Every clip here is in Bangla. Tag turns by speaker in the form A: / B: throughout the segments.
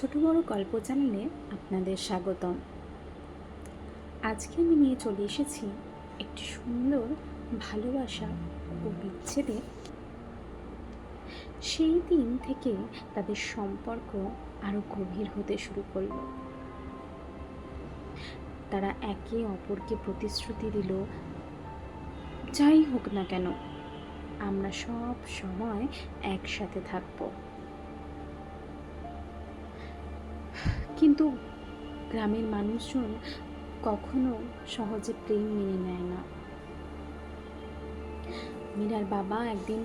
A: ছোট বড় গল্প চ্যানেলে আপনাদের স্বাগতম। আজকে আমি নিয়ে চলে এসেছি একটি সুন্দর, ভালোবাসা ও বিচ্ছেদে। সেই দিন থেকে তাদের সম্পর্ক আরও গভীর হতে শুরু করল। তারা একে অপরকে প্রতিশ্রুতি দিল, যাই হোক না কেন, আমরা সব সময় একসাথে থাকব। কিন্তু গ্রামের মানুষজন কখনো সহজে প্রেম মেনে নেয় না। মীরার বাবা একদিন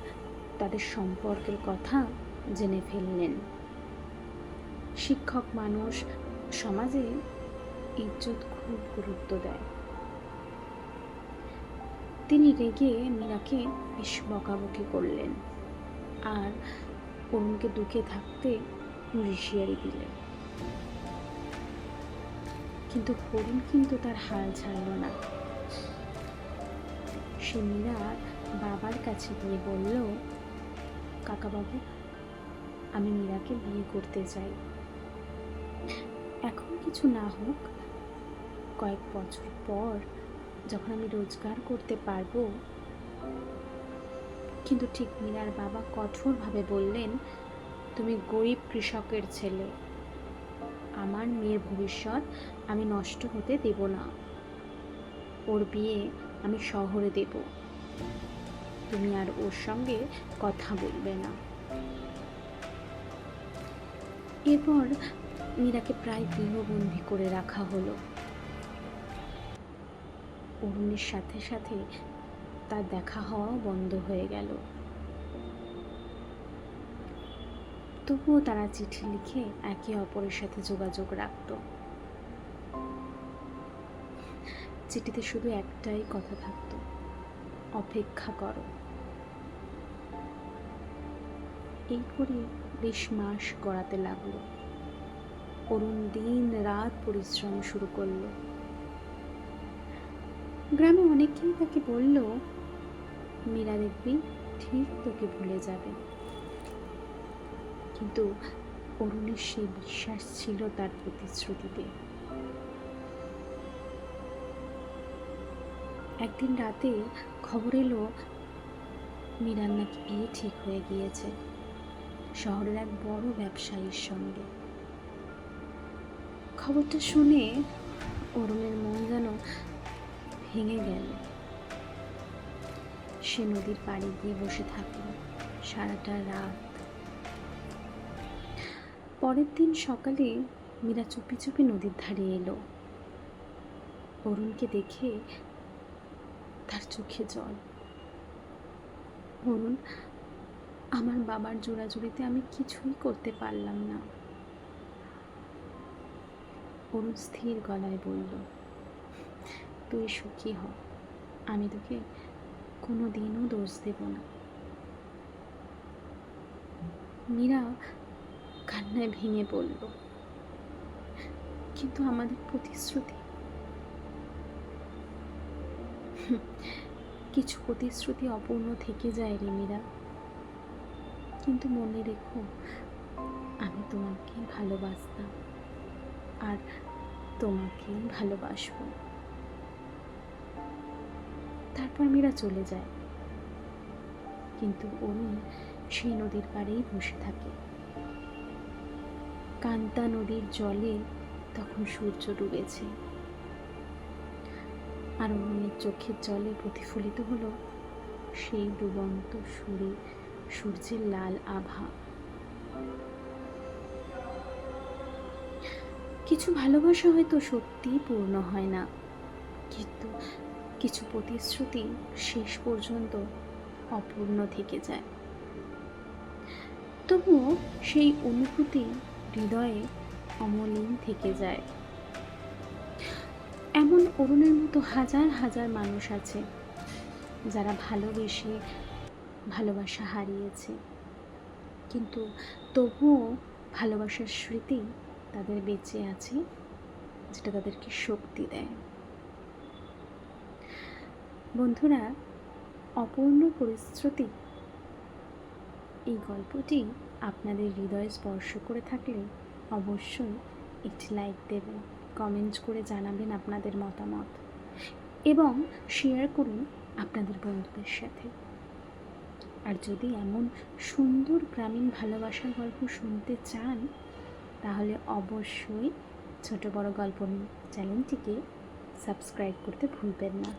A: তাদের সম্পর্কের কথা জেনে ফেললেন। শিক্ষক মানুষ সমাজে ইজ্জত খুব গুরুত্ব দেয়। তিনি রেগে মীরাকে বেশ বকাবকি করলেন আর অরুণকে দুঃখে থাকতে হুঁশিয়ারি দিলেন। কিন্তু হরিণ কিন্তু তার হাল ছাড়ল না। সে মীরার বাবার কাছে গিয়ে বলল, কাকাবাবু, আমি মীরাকে বিয়ে করতে চাই। এখন কিছু না হোক, কয়েক বছর পর যখন আমি রোজগার করতে পারব। কিন্তু ঠিক মীরার বাবা কঠোরভাবে বললেন, তুমি গরিব কৃষকের ছেলে। আমার মেয়ের ভবিষ্যৎ আমি নষ্ট হতে দেব না। ওর বিয়ে আমি শহরে দেব। তুমি আর ওর সঙ্গে কথা বলবে না। এরপর মীরাকে প্রায় গৃহবন্দী করে রাখা হলো। অরুণের সাথে সাথে তার দেখা হওয়াও বন্ধ হয়ে গেল। তবুও তারা চিঠি লিখে একে অপরের সাথে যোগাযোগ রাখত। চিঠিতে শুধু একটাই কথা থাকতো, অপেক্ষা করো। এই করে বেশ মাস গড়াতে লাগল। অরুণ দিন রাত পরিশ্রম শুরু করল। গ্রামে অনেকেই তাকে বলল, মীরা দেখবি, ঠিক তোকে ভুলে যাবে। কিন্তু অরুণের সেই বিশ্বাস ছিল তার প্রতিশ্রুতিতে। একদিন রাতে খবর এলো মীরার নাকি বিয়ে ঠিক হয়ে গিয়েছে, শহরের এক বড় ব্যবসায়ীর সঙ্গে। খবরটা শুনে অরুণের মন যেন ভেঙে গেল। সে নদীর পাড়ে গিয়ে বসে থাকল, সারাটা রাত পরের দিন সকালে মীরা চুপি চুপি নদীর ধারে এলো। অরুণকে দেখে তার চোখে জল। অরুণ, আমার বাবার জোড়াজুড়িতে আমি কিছুই করতে পারলাম না। অরুণ স্থির গলায় বলল, তুই সুখী হ, আমি তোকে কোনো দিনও দোষ দেব না। মীরা কান্নায় ভেঙে পড়ল। কিন্তু আমাদের প্রতিশ্রুতি? কিছু প্রতিশ্রুতি অপূর্ণ থেকে যায় রেমিরা কিন্তু মনে রেখো, আমি তোমাকে ভালোবাসতাম আর তোমাকেই ভালোবাসবো তারপর মীরা চলে যায়। কিন্তু অরুণ সেই নদীর পাড়েই বসে থাকে। কান্তা নদীর জলে তখন সূর্য ডুবেছে। আর অরুণের চোখের জলে প্রতিফলিত হলো সেই ডুবন্ত সুরে সূর্যের লাল আভা। কিছু ভালোবাসা হয়তো সত্যিই পূর্ণ হয় না, কিন্তু কিছু প্রতিশ্রুতি শেষ পর্যন্ত অপূর্ণ থেকে যায়। তবুও সেই অনুভূতি হৃদয়ে অমলিন থেকে যায়। এমন অরুণের মতো হাজার হাজার মানুষ আছে, যারা ভালোবেসে ভালোবাসা হারিয়েছে। কিন্তু তবুও ভালোবাসার স্মৃতি তাদের বেঁচে আছে, যেটা তাদেরকে শক্তি দেয়। বন্ধুরা, অপূর্ণ পরিশ্রুতি এই গল্পটি আপনাদের হৃদয় স্পর্শ করে থাকলে অবশ্যই একটি লাইক দেবেন কমেন্ট করে জানাবেন আপনাদের মতামত এবং শেয়ার করুন আপনাদের বন্ধুদের সাথে। আর যদি এমন সুন্দর গ্রামীণ ভালোবাসার গল্প শুনতে চান, তাহলে অবশ্যই ছোট বড় গল্প চ্যানেলটিকে সাবস্ক্রাইব করতে ভুলবেন না।